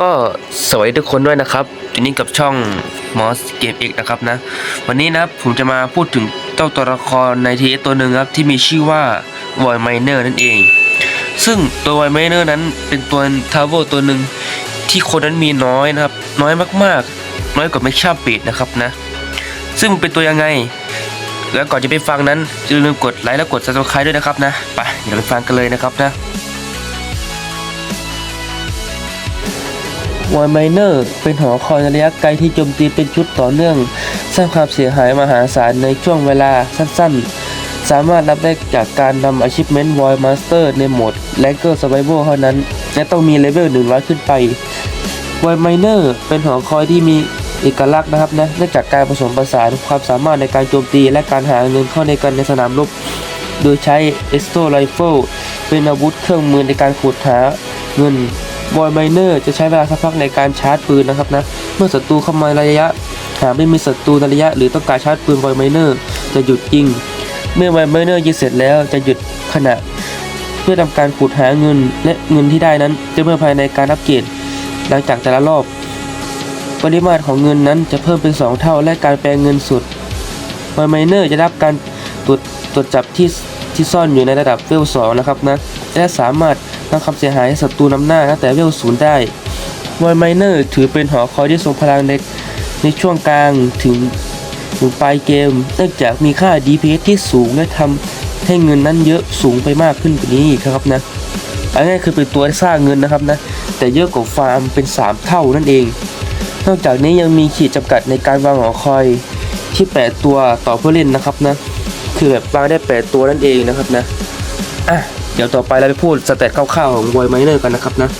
ก็สวัสดีทุกคนด้วยนะครับทีนี้กับช่องมอสเกมเอกนะครับนะ วันนี้นะผมจะมาพูดถึงเจ้าตัวละครในทีตัวหนึ่งครับที่มีชื่อว่าวอยไมเนอร์นั่นเอง ซึ่งตัววอยไมเนอร์นั้นเป็นตัวทาวเวลตัวหนึ่งที่คนนั้นมีน้อยนะครับ น้อยมากๆ น้อยกว่าไม่ชาปิดนะครับนะ ซึ่งมันเป็นตัวยังไง แล้วก่อนจะไปฟังนั้นอย่าลืมกดไลค์และกด subscribe ด้วยนะครับนะไปเดี๋ยวไปฟังกันเลยนะครับนะ วอยไมเนอร์เป็นหอคอยระยะไกลที่โจมตีเป็นชุดต่อเนื่อง สร้างความเสียหายมหาศาลในช่วงเวลาสั้นๆ สามารถรับได้จากการนำ Achievement Void Master ในโหมด l a g g e r Survival เท่านั้น และต้องมีเลเวล100 ขึ้นไปวอยไมเนอร์เป็นหอคอยที่มีเอกลักษณ์นะครับนะเนื่องจากการผสมผสานความสามารถในการโจมตีและการหาเงินเข้าในกันในสนามรบ โดยใช้ e x t o Rifle เป็นอาวุธเครื่องมือในการขุดหาเงิน บอยไมเนอร์จะใช้เวลาสักพักในการชาร์จปืนนะครับนะเมื่อศัตรูเข้ามาระยะ หากไม่มีศัตรูในระยะ หรือต้องการชาร์จปืนบอยไมเนอร์จะหยุดยิงเมื่อบอยไมเนอร์ยิงเสร็จแล้วจะหยุดขณะ เพื่อทำการขุดหาเงินและเงินที่ได้นั้น จะเมื่อภายในการอัปเกรดหลังจากแต่ละรอบ ปริมาตรของเงินนั้นจะเพิ่มเป็น 2 เท่าและการแปลงเงินสุดบอยไมเนอร์จะรับการตรวจตรวจจับที่ที่ซ่อนอยู่ในระดับเวล2นะครับนะและสามารถ ทำความเสียหายให้ศัตรูนำหน้าตั้งแต่เวลศูนย์ได้วอยไมเนอร์ถือเป็นหอคอยที่ทรงพลังในในช่วงกลางถึงถึงปลายเกมเนื่องจากมีค่า DPS ที่สูงและทำให้เงินนั้นเยอะสูงไปมากขึ้นกว่านี้ครับนะอันนี้คือเป็นตัวสร้างเงินนะครับนะแต่เยอะกว่าฟาร์มเป็น 3 เท่านั่นเอง นอกจากนี้ยังมีขีดจำกัดในการวางหอคอยที่ 8 ตัวต่อผู้เล่นนะครับนะคือแบบวางได้ 8 ตัวนั่นเองนะครับนะอะ ดี๋ยวต่อไปเราไปพูดสเตตคร่าวๆของวอยไมเนอร์กันนะครับนะ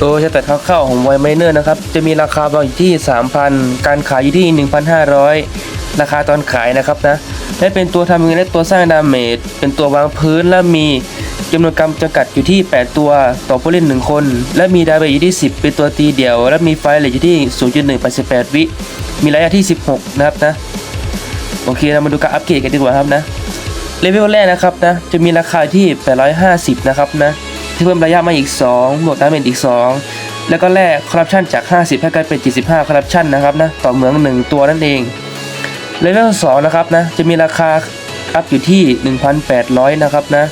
ตัวสเตตคร่าวๆของวอยไมเนอร์นะครับจะมีราคาบางอยู่ที่ 3,000 การขายอยู่ที่ 1,500 ราคาตอนขายนะครับนะและเป็นตัวทำเงินและตัวสร้างดาเมจเป็นตัววางพื้นและมีจำนวนกรรมจำกัดอยู่ที่ 8 ตัวต่อผู้เล่น 1 คน และมีดาเมจอยู่ที่ 10 เป็นตัวตีเดี่ยว และมีไฟเลทอยู่ที่ 0.188 วิ มีระยะที่ 16 นะครับนะ โอเคเรามาดูการอัปเกรดกันดีกว่าครับนะเลเวลแรกนะครับนะจะมีราคาที่ 850 นะครับนะที่เพิ่มระยะมาอีก 2 บวกดาเมจอีก 2 แล้วก็แลกคอร์รัปชันจาก 50 ให้กลายเป็น 75 คอร์รัปชันนะครับนะต่อเหมือง 1 ตัวนั่นเองเลเวล2นะครับนะจะมีราคาอัพอยู่ที่ 1,800 นะครับนะ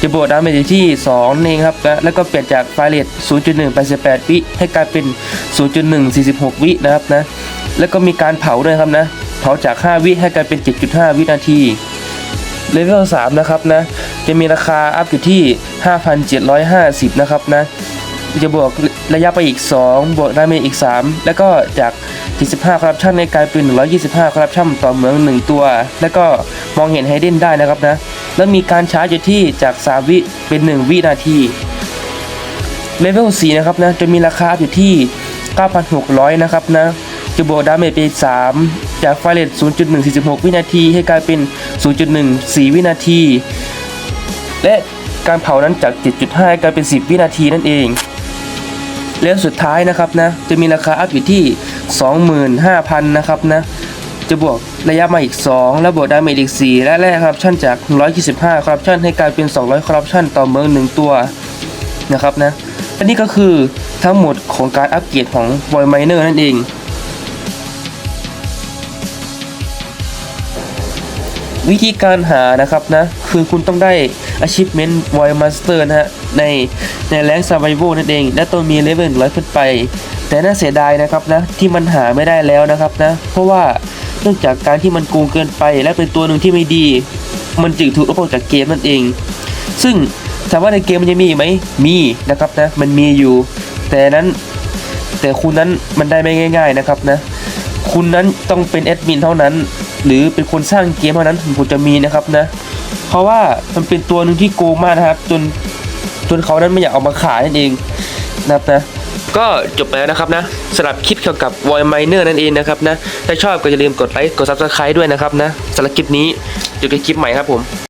จะบวกดาเมจอยู่ที่2นี่ครับนะแล้วก็เปลี่ยนจากไฟเลท0.188วิให้กลายเป็น 0.146 วินะครับนะแล้วก็มีการเผาด้วยครับนะ เผาจาก 5 วิให้กลายเป็น 7.5 วินาทีเลเวล3นะครับนะจะมีราคาอัพอยู่ที่ 5,750 นะครับนะจะบวกระยะไปอีก 2 บวกดาเมจอีก 3 แล้วก็จาก 75 คอร์รัปชันในกลายเป็น 125 คอร์รัปชันต่อเหมือง 1 ตัว แล้วก็มองเห็นไฮเดนได้นะครับนะ แล้วมีการชาร์จอยู่ที่จาก 3 วิเป็น 1 วินาที เลเวล 4 นะครับนะ จะมีราคาอยู่ที่ 9,600 นะครับนะ จะบวกดาเมจไปอีก3จากไฟเลต0.146 วินาที ให้กลายเป็น 0.14 วินาที และการเผานั้นจาก 7.5 กลายเป็น 10 วินาทีนั่นเอง แล้วสุดท้ายนะครับนะ จะมีราคาอัพอยู่ที่ 25,000 นะครับนะ จะบวกระยะมาอีก 2 แล้วบวกดาเมจอีก 4 และแลกคอร์รัปชันจาก 125คอร์รัปชันให้กลายเป็น 200คอร์รัปชันต่อเมือง 1 ตัวนะครับนะอันนี้ก็คือทั้งหมดของการอัปเกรดของ Void Miner นั่นเอง วิธีการหานะครับนะ คือคุณต้องได้ achievement void master นะฮะ ในในแรง survival นั่นเอง และต้องมีเลเวลร้อยขึ้นไป แต่น่าเสียดายนะครับนะ ที่มันหาไม่ได้แล้วนะครับนะ เพราะว่าเนื่องจากการที่มันโกงเกินไป และเป็นตัวหนึ่งที่ไม่ดี มันจึงถูกลบออกจากเกมนั่นเอง ซึ่งถามว่าในเกมมันจะมีไหมมีนะครับนะ มันมีอยู่ แต่นั้นแต่คุณนั้นมันได้ไม่ง่าย ๆนะครับนะ คุณนั้นต้องเป็นแอดมินเท่านั้น หรือเป็นคนสร้างเกมเท่านั้นถึงคุณจะมีนะครับนะ เพราะว่ามันเป็นตัวหนึ่งที่โกงมากนะครับ จนจนเขานั้นไม่อยากเอามาขายนั่นเองนะครับนะก็จบไปแล้วนะครับนะสำหรับคลิปเกี่ยวกับ Void Miner นั่นเองนะครับนะถ้าชอบก็อย่าลืมกดไลค์กด Subscribe ด้วยนะครับนะสำหรับคลิปนี้เจอกันคลิปใหม่ครับผม